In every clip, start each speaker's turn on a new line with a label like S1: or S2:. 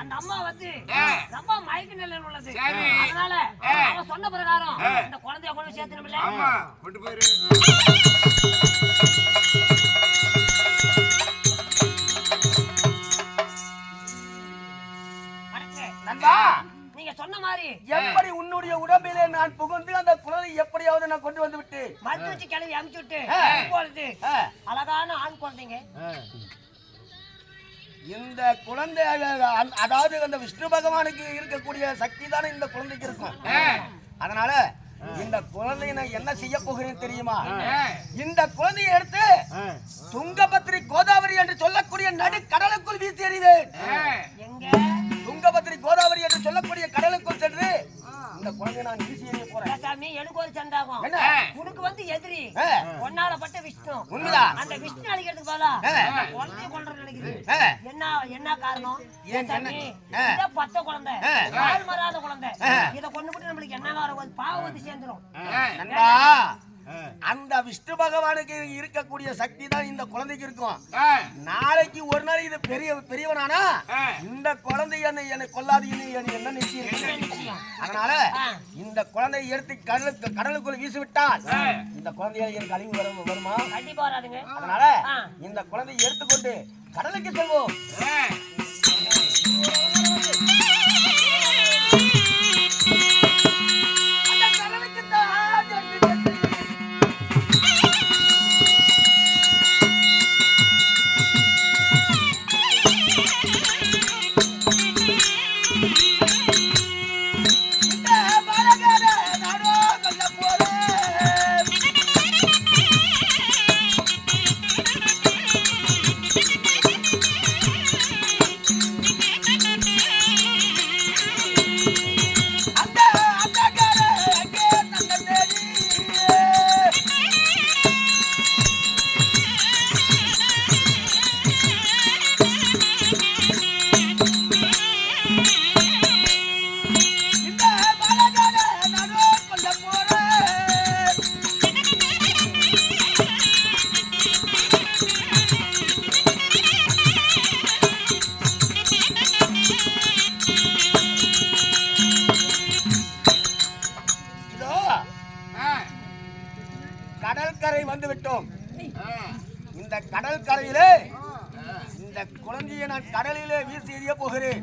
S1: அந்த அம்மா வந்து ரொம்ப மயக்க நிலையில் உள்ளது. அதனால அவ சொன்ன பிரகாரம் இந்த குழந்தைய கொண்டு சேர்த்துனோம்ல
S2: ஆமா. கொண்டு போயிரு.
S1: சொன்ன மாதிரி
S3: எப்படி உன்னுடைய உடம்பிலே நான் புகுந்து அந்த குழந்தை எப்படியாவது நான் கொண்டு வந்து விட்டு?
S1: மருத்துவ கிளவி அமுச்சு விட்டு அழகான ஆண் குழந்தைங்க.
S3: இந்த குழந்தை அதாவது அந்த விஷ்ணு பகவானுக்கு இருக்கக்கூடிய சக்தி தானே இந்த குழந்தைக்கு இருக்கும். அதனால இந்த குழந்தையை நான் என்ன செய்ய போகிறேன் தெரியுமா? இந்த குழந்தையை எடுத்து துங்கபத்ரி கோதாவரி என்று சொல்லக்கூடிய நடு கடலுக்குள் வீசி எறிவேன்.
S1: எங்க?
S3: துங்கபத்ரி கோதாவரி என்று சொல்லக்கூடிய கடலுக்குள் சென்று இந்த குழந்தையை நான் வீசி எறிய
S1: சாமி எனக்கு ஒரு சந்தாகம்? உனக்கு வந்து எதிரி. ஒன்னால பட்ட விஷ்ணு? அந்த விஷ்ணு அழிக்கிறதுக்கு. அந்த குழந்தைய கொல்றது நினைக்குது. என்ன என்ன காரணம்
S3: ஏன்
S1: சாமி. இத பத்த குழந்தை. பால் மறாத குழந்தை. இத கொண்டு நம்மளுக்கு என்ன வரும் பாவம் வந்து சேர்ந்துரும்
S3: அந்த விஷ்ணு பகவானுக்கு இருக்கக்கூடிய சக்தி தான் இந்த குழந்தைக்கு இருக்கும். நாளைக்கு ஒரு நாள் இது பெரிய பெரியவனானா இந்த குழந்தை என்னை என்னை கொல்லாது என்னை என்ன நிச்சயம்? அதனால. இந்த குழந்தையை எடுத்து கடலுக்கு கடலுக்குள் வீசி விட்டால் இந்த குழந்தையால் எனக்கு அழிவு வரும் வருமா?
S1: கண்டிப்பா வராதுங்க.
S3: அதனால. இந்த குழந்தையை எடுத்துக்கொண்டு கடலுக்கு செல்வோம். கடற்கரை வந்து விட்டோம் இந்த கடற்கரையிலே இந்த குழந்தையை நான் கடலிலே வீசி எறிய போகிறேன்.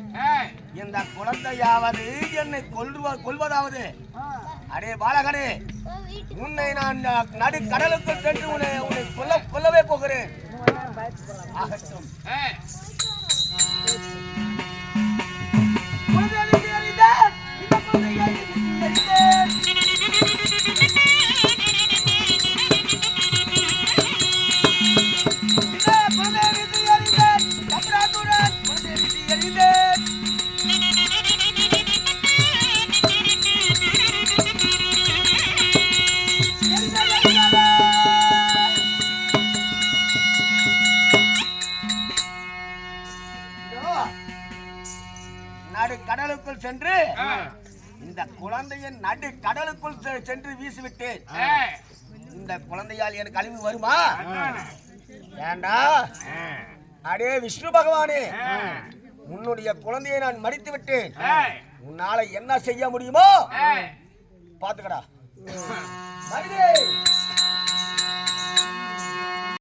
S3: இந்த குழந்தையாவது என்னை கொல்வ கொள்வதாவது அடே பாலகனே உன்னை நான் நடு கடலுக்குள் சென்று உன்னை சென்று இந்த குழந்தையை நடு கடலுக்குள் சென்று வீசிவிட்டேன். இந்த குழந்தையால் எனக்கு அழிவு வருமா? ஏண்டா? அடே விஷ்ணு பகவானே. உன்னுடைய குழந்தையை நான் மடித்து விட்டேன். உன்னால என்ன செய்ய முடியுமோ? பாத்துக்கடா மருதே